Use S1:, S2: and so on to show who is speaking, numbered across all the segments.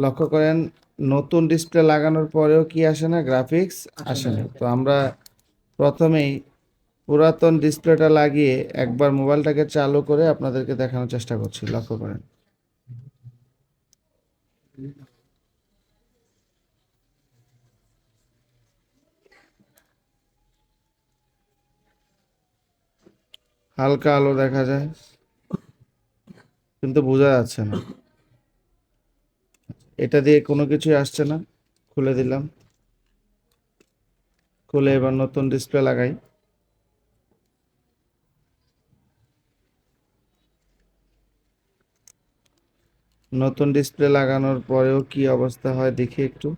S1: লক্ষ্য করেন নতুন ডিসপ্লে লাগানোর পরেও কি আসে না? গ্রাফিক্স আসে না। তো আমরা প্রথমেই পুরাতন ডিসপ্লেটা লাগিয়ে একবার মোবাইলটাকে চালু করে আপনাদেরকে দেখানোর চেষ্টা করছি। লক্ষ্য করেন। হালকা আলো দেখা যায় কিন্তু বোঝা যাচ্ছে না। এটা দিয়ে কোনো কিছুই আসছে না। খুলে দিলাম। খুলে এবার নতুন ডিসপ্লে লাগাই। নতুন ডিসপ্লে লাগানোর পরেও কি অবস্থা হয় দেখি একটু।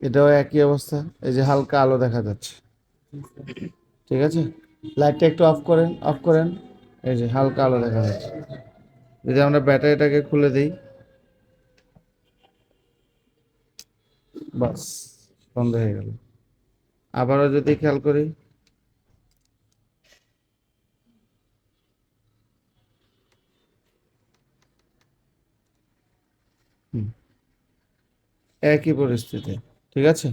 S1: এটাও একই অবস্থা। এই যে হালকা আলো দেখা যাচ্ছে। ঠিক আছে? লাইটটা একটু অফ করেন অফ করেন। এই যে হালকা আলো দেখা যাচ্ছে। যদি আমরা ব্যাটারিটাকে খুলে দিই। বাস, বন্ধ হয়ে গেল। আবারও যদি খেয়াল করি। একই পরিস্থিতি। ঠিক আছে?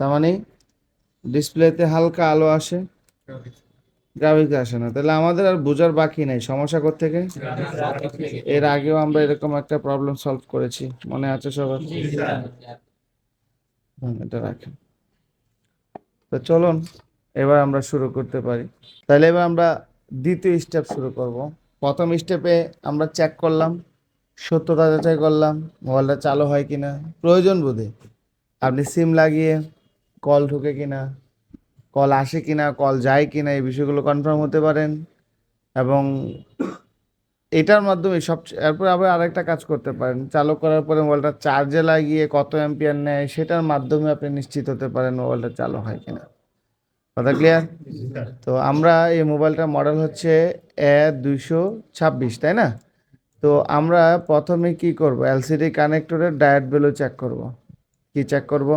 S1: তার মানে ডিসপ্লেতে হালকা আলো আসে গ্রাফিক্স আসে না। তাহলে আমাদের আর বোঝার বাকি নাই। সমস্যা থেকে এর আগেও আমরা এরকম একটা প্রবলেম সলভ করেছি। মনে আছে সবার? এটা রাখেন। তো চলুন এবার আমরা শুরু করতে পারি। তাহলে এবার আমরা দ্বিতীয় স্টেপ শুরু করব। প্রথম স্টেপে আমরা চেক করলাম সত্যতা যাচাই করলাম মোবাইলটা চালু হয় কিনা। প্রয়োজন বোধে। আপনি সিম লাগিয়ে কল ঢুকে কিনা, কল আসে কিনা, কল যায় কিনা, এই বিষয়গুলো কনফার্ম হতে পারেন। এবং এটার মাধ্যমে সব, এরপর আবার আরেকটা কাজ করতে পারেন। চালু করার পরে মোবাইলটা চার্জে লাগিয়ে কত অ্যাম্পিয়ার নেয়, সেটার মাধ্যমে আপনি নিশ্চিত হতে পারেন মোবাইলটা চালু হয় কিনা। কথা ক্লিয়ার তো আমরা এই মোবাইলটার মডেল হচ্ছে এ দুইশো ছাব্বিশ, তাই না? তো আমরা প্রথমে কি করব? এলসিডি কানেক্টরের ডায়েট ভ্যালু চেক করব। কি চেক করব?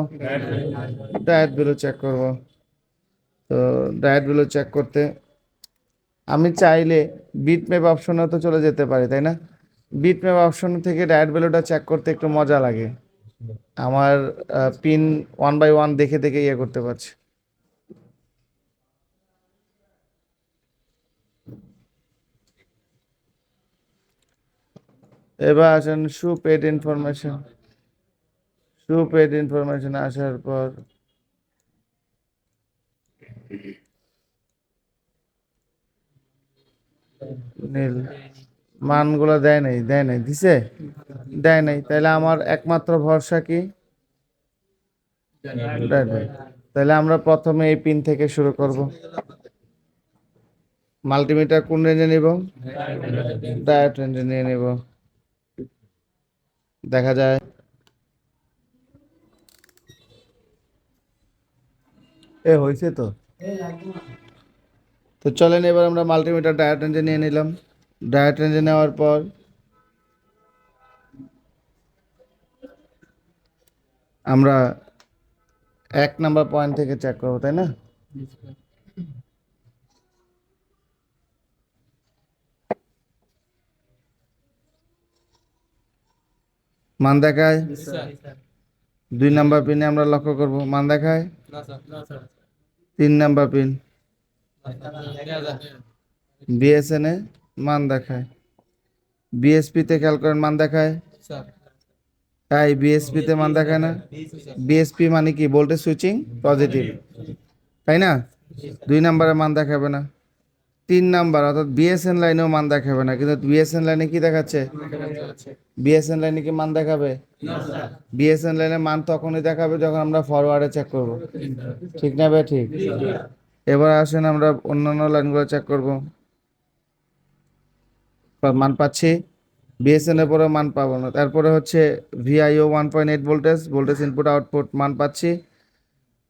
S1: ডায়েট ভ্যালু চেক করব। তো ডায়েট ভ্যালু চেক করতে আমি চাইলে বিট ম্যাপ অপশনে তো চলে যেতে পারি, তাই না? বিট ম্যাপ অপশন থেকে ডায়েট ভ্যালুটা চেক করতে একটু মজা লাগে। আমার পিন ওয়ান বাই ওয়ান দেখে দেখে ইয়ে করতে পারছি। এবার আসেন শু পেড ইনফরমেশন শু পেড ইনফরমেশন আসার পর। নীল, মানগুলো দেয় নাই দেয় নাই, দিছে? দেয় নাই তাহলে আমার একমাত্র ভরসা কি। তাহলে আমরা প্রথমে এই পিন থেকে শুরু করব। মাল্টিমিটার কোন রেঞ্জে নিব? ডায়েট রেঞ্জে নিয়ে নিব। দেখা যায়। এ, হয়েছে তো। তো চলেন, এবার আমরা মাল্টিমিটার ডায়েট রেঞ্জে নিয়ে নিলাম। ডায়েট রেঞ্জে নেওয়ার পর আমরা এক নাম্বার পয়েন্ট থেকে চেক করব, তাই না? মান দেখায়? দুই নাম্বার পিনে আমরা লক্ষ্য করব, মান দেখায়। তিন নাম্বার পিন বিএসএন এ মান দেখায়। বিএসপি তে খেয়াল করেন, মান দেখায়। তাই বিএসপি তে মান দেখায় না। বিএসপি মানে কি? ভোল্টেজ সুইচিং পজিটিভ তাই না? দুই নাম্বারে মান দেখাবে না। তিন নাম্বার, অর্থাৎ বিএসএন লাইনেও মান দেখাবে না। কিন্তু বিএসএন লাইনে কি দেখাচ্ছে? বিএসএন লাইনে কি মান দেখাবে? বিএসএন লাইনে মান তখনই দেখাবে যখন আমরা ফরওয়ার্ডে চেক করব। ঠিক না ভাই? ঠিক। এবার আসেন আমরা অন্যান্য লাইনগুলো চেক করব। মান পাচ্ছি। বিএসএন এর পরে মান পাবো না। তারপরে হচ্ছে VIO one point eight voltage voltage input output মান পাচ্ছি।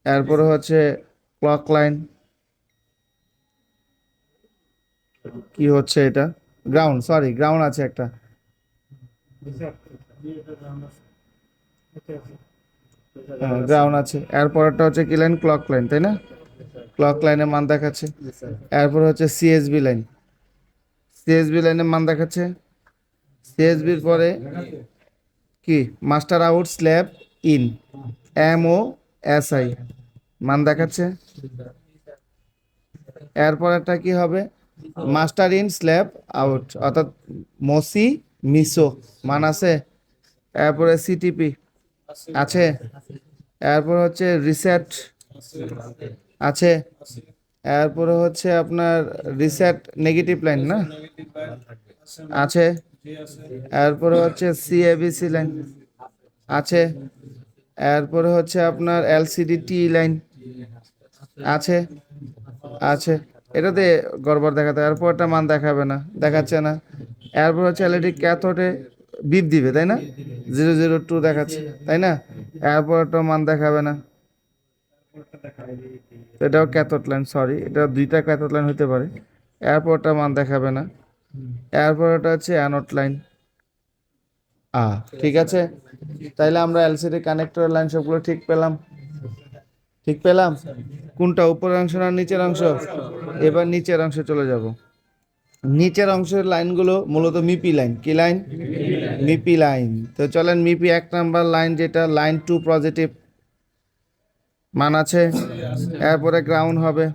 S1: এরপরে হচ্ছে ক্লক লাইন কি হচ্ছে এটা? গ্রাউন্ড সরি গ্রাউন্ড আছে একটা। গ্রাউন্ড আছে। এরপরটা হচ্ছে কি লাইন ক্লক লাইন তাই না? ক্লক লাইনের মান দেখাচ্ছে। এরপর হচ্ছে সিএসবি লাইন সিএসবি লাইনের মান দেখাচ্ছে। সিএসবির পরে কি? Master out slave in M O S I মান দেখাচ্ছে। এরপর একটা কি হবে? মাস্টার ইন স্ল্যাব আউট অর্থাৎ মসি, মিসো মান আছে এরপরে সিটিপি আছে। এরপর হচ্ছে রিসেট আছে। এরপরে হচ্ছে আপনার রিসেট নেগেটিভ লাইন না? আছে। এরপরে হচ্ছে সিএবিসি লাইন আছে। এরপরে হচ্ছে আপনার এলসিডি টি লাইন আছে। আছে। এটাতে গড়বড় দেখাতে এরপরটা মান দেখাবে না, দেখাচ্ছে না। এরপর হচ্ছে এলইডি ক্যাথোডে বিপ দিবে, তাই না? জিরো জিরো টু দেখাচ্ছে, তাই না? এরপরটা মান দেখাবে না। এটাও ক্যাথোড লাইন সরি এটা দুইটা ক্যাথোড লাইন হতে পারে। এরপরটা মান দেখাবে না। এরপর ওটা হচ্ছে অ্যানোড লাইন আ ঠিক আছে? তাইলে আমরা এলসিডি কানেক্টর লাইন সবগুলো ঠিক পেলাম। ঠিক পেলাম? কোনটা? উপরের অংশ না নিচের অংশ? এবার নিচের অংশে চলে যাব। নিচের অংশের লাইনগুলো মূলত মিপি লাইন। কি লাইন? MIPI line. তো চলেন মিপি এক নাম্বার লাইন, যেটা লাইন টু পজিটিভ মান আছে। এরপরে গ্রাউন্ড হবে।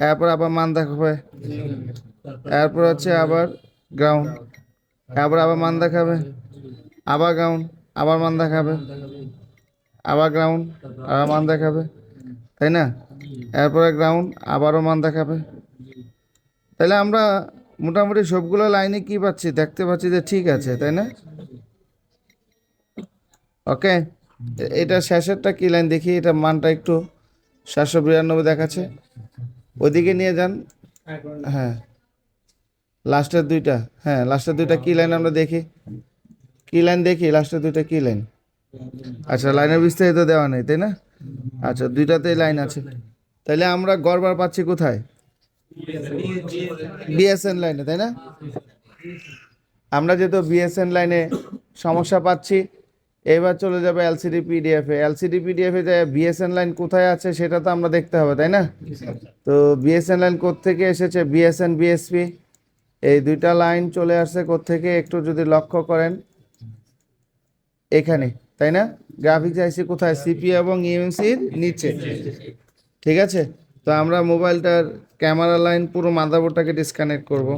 S1: এরপর আবার মান দেখাবে। এরপর হচ্ছে আবার গ্রাউন্ড। এরপর আবার মান দেখাবে। আবার গ্রাউন্ড। আবার মান দেখাবে। আবার গ্রাউন্ড আবার মান দেখাবে, তাই না? এরপরে গ্রাউন্ড আবারও মান দেখাবে। তাহলে আমরা মোটামুটি সবগুলো লাইনে কি পাচ্ছি? দেখতে পাচ্ছি যে ঠিক আছে, তাই না? ওকে এটা শেষেরটা কি লাইন দেখি, এটা মানটা একটু সাতশো বিরানব্বই দেখাচ্ছে। ওইদিকে নিয়ে যান। হ্যাঁ লাস্টের দুইটা হ্যাঁ লাস্টের দুইটা কি লাইন আমরা দেখি? কি লাইন দেখি? লাস্টের দুইটা কি লাইন আচ্ছা লাইনের বিস্তারিত দেওয়া নেই, তাই না? আচ্ছা দুইটাতেই লাইন আছে। তাহলে আমরা গড়বার পাচ্ছি কোথায়? বিএসএন লাইনে, তাই না? আমরা যেহেতু বিএসএন লাইনে সমস্যা পাচ্ছি, এবার চলে যাবে এলসিডি পিডিএফ এ। এলসিডি পিডিএফ এ যে বিএসএন লাইন কোথায় আছে, সেটা তো আমরা দেখতে হবে, তাই না? তো বিএসএন লাইন থেকে এসেছে? BSN, BSP. এই দুইটা লাইন চলে আসছে থেকে একটু যদি লক্ষ্য করেন, এখানে। তাই না? গ্রাফিক্স আইসি কোথায়? সিপি এবং ইএমসির নিচে। ঠিক আছে? তো আমরা মোবাইলটার ক্যামেরা লাইন পুরো মাদারবোর্ডটাকে ডিসকানেক্ট করব।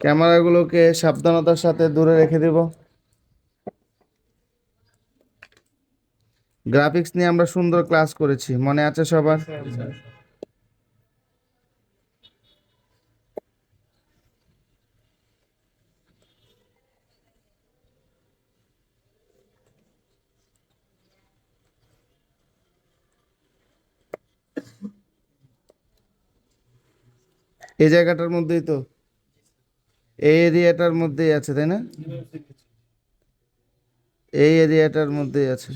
S1: ক্যামেরাগুলোকে সাবধানতার সাথে দূরে রেখে দেব। গ্রাফিক্স নিয়ে আমরা সুন্দর ক্লাস করেছি। মনে আছে সবার? এই জায়গাটার মধ্যেই তো? এই এরিয়াটার মধ্যেই আছে, তাই না? এই এরিয়াটার মধ্যেই আছে।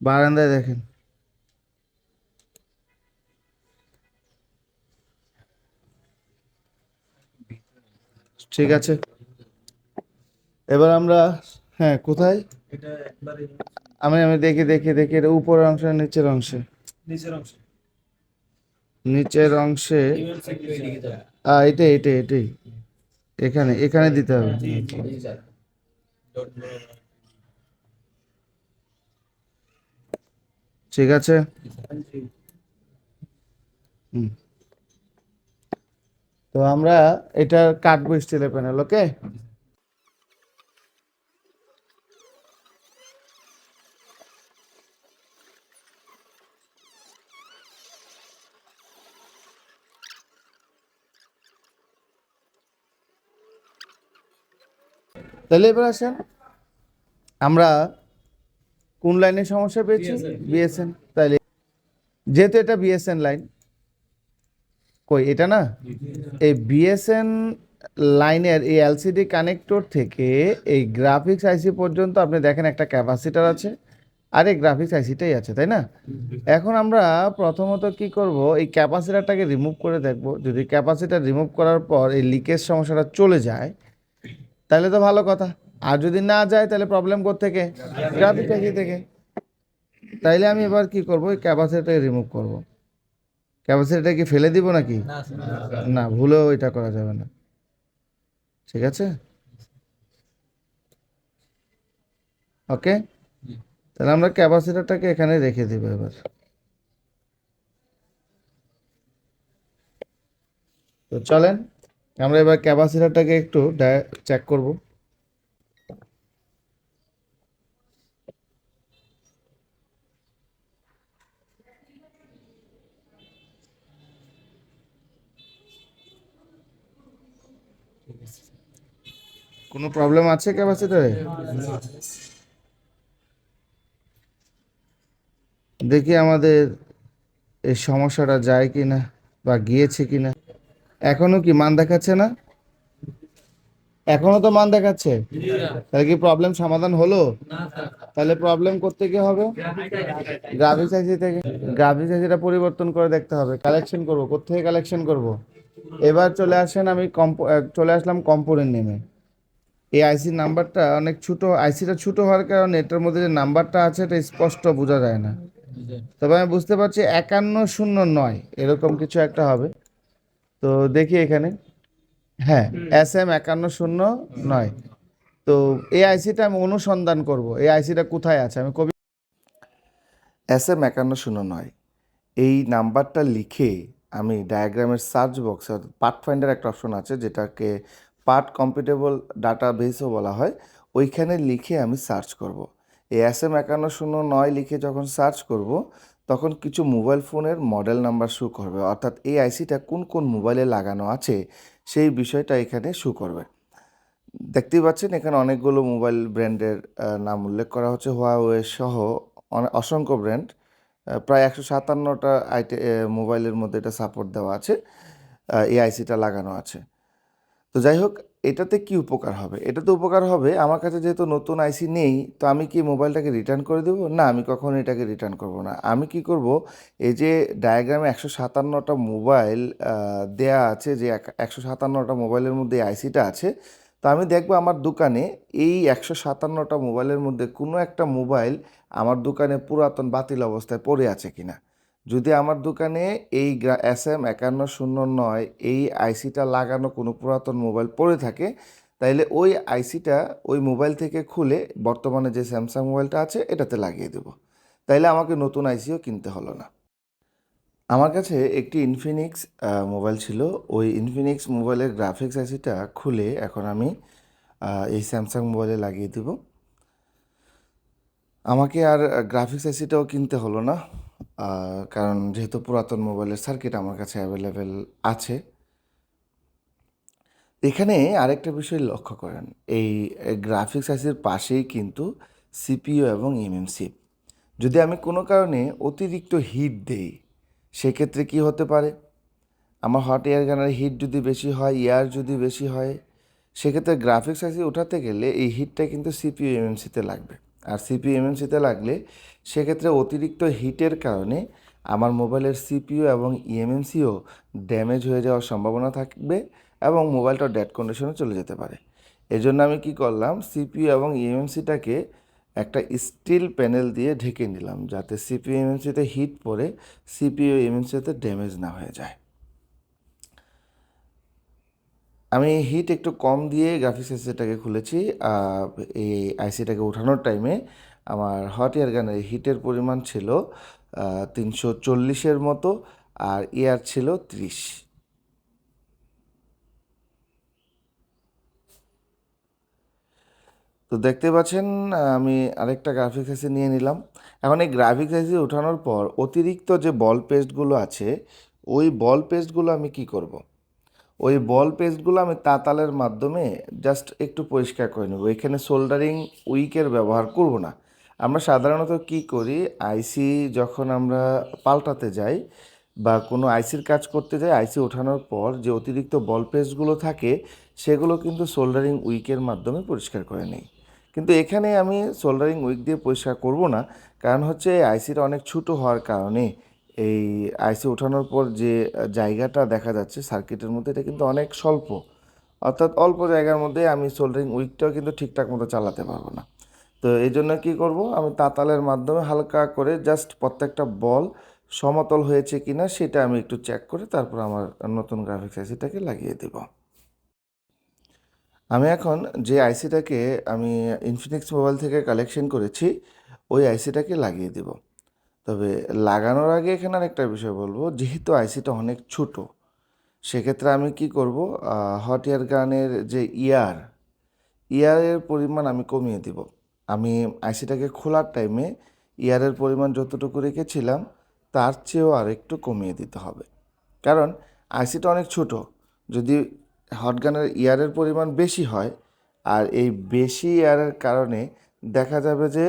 S1: বারান্দায় দেখেন। ঠিক আছে। এবার আমরা হ্যাঁ কোথায়? আমি আমি দেখি দেখি দেখি, এটা উপরের অংশ নিচের অংশে?
S2: নিচের অংশ।
S1: নিচের অংশে আহ এটাই এটাই এখানে এখানে দিতে হবে। ঠিক আছে? তো আমরা এটা কাটবো স্টিলের প্যানেল ওকে তাহলে এবার আসেন। আমরা কোন লাইনে সমস্যা পেয়েছি? বিএসএন তাইলে যেহেতু এটা বিএসএন লাইন কই এটা না? এই বিএসএন লাইনের এই এলসিডি কানেক্টর থেকে এই গ্রাফিক্স আইসি পর্যন্ত আপনি দেখেন একটা ক্যাপাসিটার আছে আর এই গ্রাফিক্স আইসিটাই আছে তাই না? এখন আমরা প্রথমত কি করব? এই ক্যাপাসিটারটাকে রিমুভ করে দেখব। যদি ক্যাপাসিটার রিমুভ করার পর এই লিকেজ সমস্যাটা চলে যায় তাহলে তো ভালো কথা। আর যদি না যায় তাহলে প্রবলেম থেকে গ্রাফিক্স আইসি থেকে তাইলে আমি এবার কি করব? এই ক্যাপাসিটারটাকে রিমুভ করব। ক্যাপাসিটারটা কি ফেলে দিব নাকি? না ভুলেও এটা করা যাবে না। ঠিক আছে? ওকে তাহলে আমরা ক্যাপাসিটারটাকে এখানে রেখে দেবো এবার। তো চলেন। আমরা এবার ক্যাপাসিটারটাকে একটু চেক করব। কোনো প্রবলেম আছে ক্যাপাসিটারে? দেখি আমাদের এই সমস্যাটা যায় কি না বা গিয়েছে কি না এখনও কি মান দেখাচ্ছে না? এখনও তো মান দেখাচ্ছে? তাহলে কি প্রবলেম সমাধান হলো? তাহলে প্রবলেম করতে কি হবে? গ্রাফিক্স আইসি থেকে। গ্রাফিক্স আইসিটা পরিবর্তন করে দেখতে হবে। কালেকশন করব। কোথেকে কালেকশন করব? এবার চলে আসেন আমি চলে আসলাম কম্পোনেন্ট নেমে এই আইসির নাম্বারটা অনেক ছোট। আইসিটা ছোট হওয়ার কারণে এটার মধ্যে যে নাম্বারটা আছে, এটা স্পষ্ট বোঝা যায় না। তবে আমি বুঝতে পারছি একান্ন শূন্য নয়। এরকম কিছু একটা হবে। তো দেখি এখানে। হ্যাঁ এস এম একান্ন শূন্য নয়। তো এই আইসিটা আমি অনুসন্ধান করব। এই আইসিটা কোথায় আছে? আমি কবি এস এম একান্ন শূন্য নয়। এই নাম্বারটা লিখে আমি ডায়াগ্রামের সার্চ বক্সে পার্ট ফাইন্ডার একটা অপশন আছে, যেটাকে পার্ট কম্পিটেবল ডাটা বেসও বলা হয়, ওইখানে লিখে আমি সার্চ করব। এই এস এম একান্ন শূন্য নয় লিখে যখন সার্চ করব তখন কিছু মোবাইল ফোনের মডেল নাম্বার শো করবে। অর্থাৎ এই আইসিটা কোন কোন মোবাইলে লাগানো আছে সেই বিষয়টা এখানে শো করবে। দেখতেই পাচ্ছেন এখানে অনেকগুলো মোবাইল ব্র্যান্ডের নাম উল্লেখ করা হচ্ছে। হোয়াওয়ে সহ অসংখ্য ব্র্যান্ড। প্রায় একশো সাতান্নটা আইটে মোবাইলের মধ্যে এটা সাপোর্ট দেওয়া আছে। এই আইসিটা লাগানো আছে। তো যাই হোক এটাতে কি উপকার হবে? এটাতে উপকার হবে। আমার কাছে যেহেতু নতুন আইসি নেই, তো আমি কি মোবাইলটাকে রিটার্ন করে দেবো? না, আমি কখনো এটাকে রিটার্ন করব না। আমি কি করব? এই যে ডায়াগ্রামে একশো সাতান্নটা মোবাইল দেয়া আছে, যে এক- একশো সাতান্নটা মোবাইলের মধ্যে আইসিটা আছে, তো আমি দেখব আমার দোকানে এই একশো সাতান্নটা মোবাইলের মধ্যে কোনো একটা মোবাইল আমার দোকানে পুরাতন বাতিল অবস্থায় পড়ে আছে কিনা। যদি আমার দোকানে এই এস এম একান্ন শূন্য নয় এই আইসিটা লাগানো কোনো পুরাতন মোবাইল পড়ে থাকে, তাইলে ওই আইসিটা ওই মোবাইল থেকে খুলে বর্তমানে যে স্যামসাং মোবাইলটা আছে এটাতে লাগিয়ে দেব। তাইলে আমাকে নতুন আইসিও কিনতে হলো না। আমার কাছে একটি ইনফিনিক্স মোবাইল ছিল। ওই ইনফিনিক্স মোবাইলের গ্রাফিক্স আইসিটা খুলে এখন আমি এই স্যামসাং মোবাইলে লাগিয়ে দেব। আমাকে আর গ্রাফিক্স আইসিটাও কিনতে হলো না। কারণ যেহেতু পুরাতন মোবাইলের সার্কিট আমার কাছে অ্যাভেলেবেল আছে। এখানে আরেকটা বিষয় লক্ষ্য করেন, এই গ্রাফিক্স আইসির পাশেই কিন্তু সিপিইউ এবং এমএমসি। যদি আমি কোনো কারণে অতিরিক্ত হিট দেই, সেক্ষেত্রে কি হতে পারে? আমার হট এয়ার গানের হিট যদি বেশি হয় এয়ার যদি বেশি হয়, সেক্ষেত্রে গ্রাফিক্স আইসি ওঠাতে গেলে এই হিটটা কিন্তু সিপিইউ, এমএমসিতে লাগবে। আর সিপিইউ এমএমসিতে লাগলে সেক্ষেত্রে অতিরিক্ত হিটের কারণে আমার মোবাইলের সিপিইউ এবং ইএমএমসিও ড্যামেজ হয়ে যাওয়ার সম্ভাবনা থাকবে এবং মোবাইলটা ডেড কন্ডিশনে চলে যেতে পারে। এজন্য আমি কি করলাম সিপিইউ এবং ইএমএমসিটাকে একটা স্টিল প্যানেল দিয়ে ঢেকে নিলাম যাতে সিপিইউ এমএমসিতে হিট পড়ে সিপিইউ এমএমসিতে ড্যামেজ না হয়ে যায়। আমি হিট একটু কম দিয়ে গ্রাফিক্স আইসিটাকে খুলেছি এই আইসিটাকে ওঠানোর টাইমে আমার হট এয়ার গানের হিটের পরিমাণ ছিল তিনশো চল্লিশের মতো, আর এয়ার ছিল ত্রিশ। তো দেখতে পাচ্ছেন আমি আরেকটা গ্রাফিক্স আইসি নিয়ে নিলাম। এখন এই গ্রাফিক্স আইসি ওঠানোর পর অতিরিক্ত যে বল পেস্টগুলো আছে, ওই বল পেস্টগুলো আমি কি করব। ওই বল পেস্টগুলো আমি তাতালের মাধ্যমে জাস্ট একটু পরিষ্কার করে নেব। এখানে সোল্ডারিং উইকের ব্যবহার করব না। আমরা সাধারণত কি করি আইসি যখন আমরা পাল্টাতে যাই বা কোনো আইসির কাজ করতে যাই আইসি ওঠানোর পর যে অতিরিক্ত বল পেস্টগুলো থাকে, সেগুলো কিন্তু সোল্ডারিং উইকের মাধ্যমে পরিষ্কার করে নেই। কিন্তু এখানে আমি সোল্ডারিং উইক দিয়ে পরিষ্কার করব না, কারণ হচ্ছে আইসিটা অনেক ছোটো হওয়ার কারণে এই আইসি ওঠানোর পর যে জায়গাটা দেখা যাচ্ছে সার্কিটের মধ্যে, এটা কিন্তু অনেক স্বল্প। অর্থাৎ অল্প জায়গার মধ্যে আমি সোল্ডারিং উইকটাও কিন্তু ঠিকঠাক মতো চালাতে পারব না। তো এই জন্য কী করব? আমি তাতালের মাধ্যমে হালকা করে জাস্ট প্রত্যেকটা বল সমতল হয়েছে কিনা সেটা আমি একটু চেক করে তারপর আমার নতুন গ্রাফিক্স আইসিটাকে লাগিয়ে দেব। আমি এখন যে আইসিটাকে আমি ইনফিনিক্স মোবাইল থেকে কালেকশন করেছি, ওই আইসিটাকে লাগিয়ে দেব। তবে লাগানোর আগে এখানে আরেকটা বিষয় বলব, যেহেতু আইসিটা অনেক ছোট, সেক্ষেত্রে আমি কি করব হট এয়ার গানের যে ইয়ার ইয়ারের পরিমাণ আমি কমিয়ে দিব। আমি আইসিটাকে খোলার টাইমে ইয়ারের পরিমাণ যতটুকু রেখেছিলাম, তার চেয়েও আর একটু কমিয়ে দিতে হবে। কারণ আইসিটা অনেক ছোট, যদি হট গানের ইয়ারের পরিমাণ বেশি হয়, আর এই বেশি ইয়ারের কারণে দেখা যাবে যে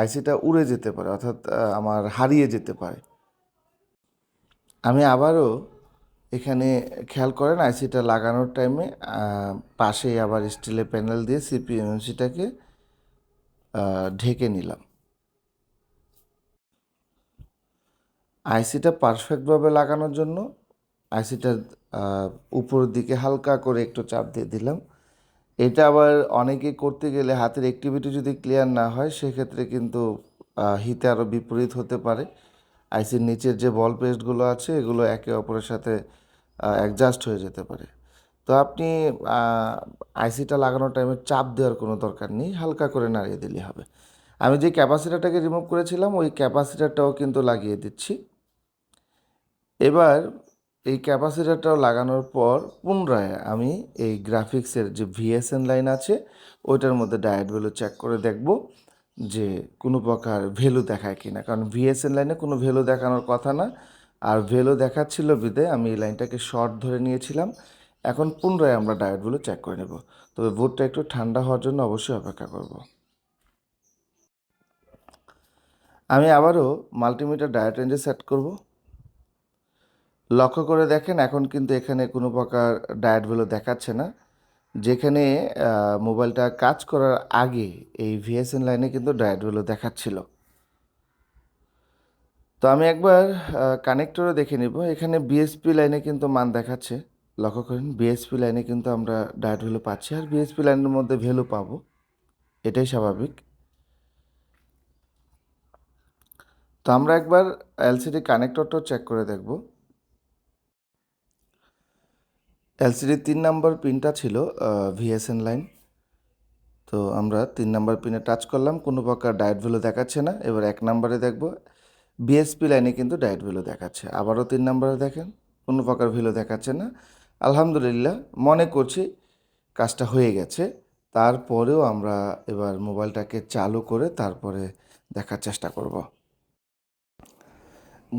S1: আইসিটা উড়ে যেতে পারে, অর্থাৎ আমার হারিয়ে যেতে পারে। আমি আবারও এখানে খেয়াল করেন, আইসিটা লাগানোর টাইমে পাশেই আবার স্টিলের প্যানেল দিয়ে সিপিএমসিটাকে ঢেকে নিলাম। আইসিটা পারফেক্টভাবে লাগানোর জন্য, আইসিটার উপরের দিকে হালকা করে একটু চাপ দিয়ে দিলাম। এটা আবার অনেকে করতে গেলে হাতের অ্যাক্টিভিটি যদি ক্লিয়ার না হয়, সেক্ষেত্রে কিন্তু হিতে আরও বিপরীত হতে পারে। আইসির নিচের যে বল পেস্টগুলো আছে, এগুলো একে অপরের সাথে অ্যাডজাস্ট হয়ে যেতে পারে। তো আপনি আইসিটা লাগানোর টাইমে চাপ দেওয়ার কোনো দরকার নেই, হালকা করে নাড়িয়ে দিলে হবে। আমি যে ক্যাপাসিটারটাকে রিমুভ করেছিলাম, ওই ক্যাপাসিটারটাও কিন্তু লাগিয়ে দিচ্ছি। এবার এই ক্যাপাসিটারটাও লাগানোর পর পুনরায় আমি এই গ্রাফিক্সের যে ভিএসএন লাইন আছে, ওইটার মধ্যে ডায়েট ভ্যালু চেক করে দেখব যে কোনো প্রকার ভ্যালু দেখায় কি না কারণ ভিএসএন লাইনে কোনো ভ্যালু দেখানোর কথা না। আর ভ্যালু দেখাচ্ছিল বিদে আমি এই লাইনটাকে শর্ট ধরে নিয়েছিলাম। এখন পুনরায় আমরা ডায়েটগুলো চেক করে নেব। তবে বোর্ডটা একটু ঠান্ডা হওয়ার জন্য অবশ্যই অপেক্ষা করব। আমি আবারও মাল্টিমিটার ডায়েট রেঞ্জে সেট করব। লক্ষ্য করে দেখেন, এখন কিন্তু এখানে কোনো প্রকার ডায়েট ভ্যালু দেখাচ্ছে না। যেখানে মোবাইলটা কাজ করার আগে এই ভিএসএন লাইনে কিন্তু ডায়েট ভ্যালু দেখাচ্ছিল। তো আমি একবার কানেক্টরও দেখে নিব। এখানে বিএসপি লাইনে কিন্তু মান দেখাচ্ছে। লক্ষ্য করেন বিএসপি লাইনে কিন্তু আমরা ডায়েট ভ্যালু পাচ্ছি আর বিএসপি লাইনের মধ্যে ভ্যালু পাবো। এটাই স্বাভাবিক। তো আমরা একবার এলসিডি কানেক্টরটাও চেক করে দেখব। এলসিডির তিন নাম্বার পিনটা ছিল ভিএসএন লাইন। তো আমরা তিন নাম্বার পিনে টাচ করলাম, কোনো প্রকার ডায়েট ভ্যালু দেখাচ্ছে না। এবার এক নাম্বারে দেখব, বিএসপি লাইনে কিন্তু ডায়েট ভ্যালু দেখাচ্ছে। আবারও তিন নাম্বারে দেখেন, কোনো প্রকার ভ্যালু দেখাচ্ছে না। আলহামদুলিল্লাহ, মনে করছি কাজটা হয়ে গেছে। তারপরেও আমরা এবার মোবাইলটাকে চালু করে তারপরে দেখার চেষ্টা করব।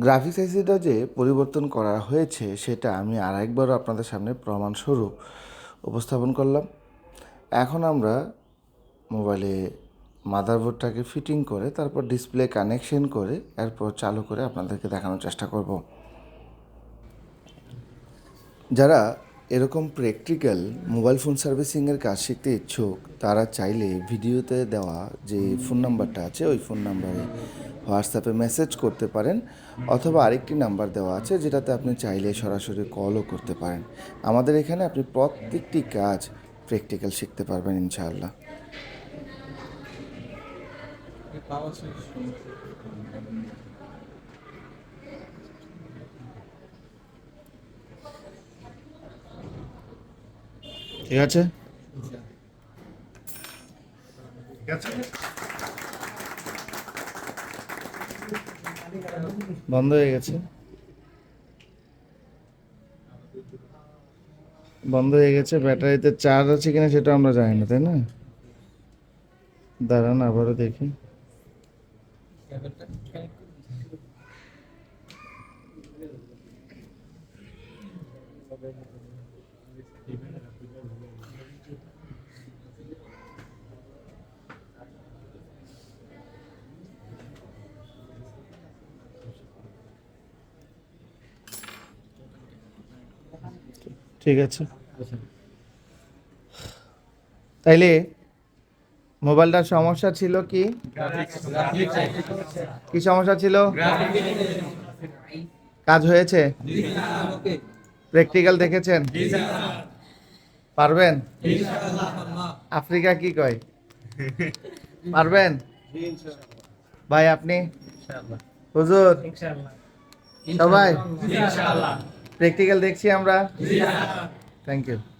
S1: গ্রাফিক্স আইসিটা যে পরিবর্তন করা হয়েছে, সেটা আমি আর একবারও আপনাদের সামনে প্রমাণস্বরূপ উপস্থাপন করলাম। এখন আমরা মোবাইলে মাদারবোর্ডটাকে ফিটিং করে, তারপর ডিসপ্লে কানেকশন করে, এরপর চালু করে আপনাদেরকে দেখানোর চেষ্টা করব। যারা এরকম প্র্যাকটিক্যাল মোবাইল ফোন সার্ভিসিংয়ের কাজ শিখতে ইচ্ছুক, তারা চাইলে ভিডিওতে দেওয়া যে ফোন নাম্বারটা আছে, ওই ফোন নাম্বারে হোয়াটসঅ্যাপে মেসেজ করতে পারেন, অথবা আরেকটি নাম্বার দেওয়া আছে, যেটাতে আপনি চাইলে সরাসরি কলও করতে পারেন। আমাদের এখানে আপনি প্রত্যেকটি কাজ প্র্যাকটিক্যাল শিখতে পারবেন, ইনশাআল্লাহ।
S2: ঠিক আছে? বন্ধ হয়ে গেছে। বন্ধ হয়ে গেছে, ব্যাটারিতে চার্জ আছে কিনা সেটা আমরা জানি না, তাই না? দাঁড়ান, আবারও দেখি। ঠিক আছে। তাইলে
S1: মোবাইলটার সমস্যা ছিল কি? কি সমস্যা ছিল? কাজ হয়েছে? প্র্যাকটিক্যাল দেখেছেন? পারবেন? আফ্রিকা কি কয়? পারবেন? ভাই আপনি? হুজুর? সবাই? প্র্যাকটিক্যাল দেখছি আমরা। Thank you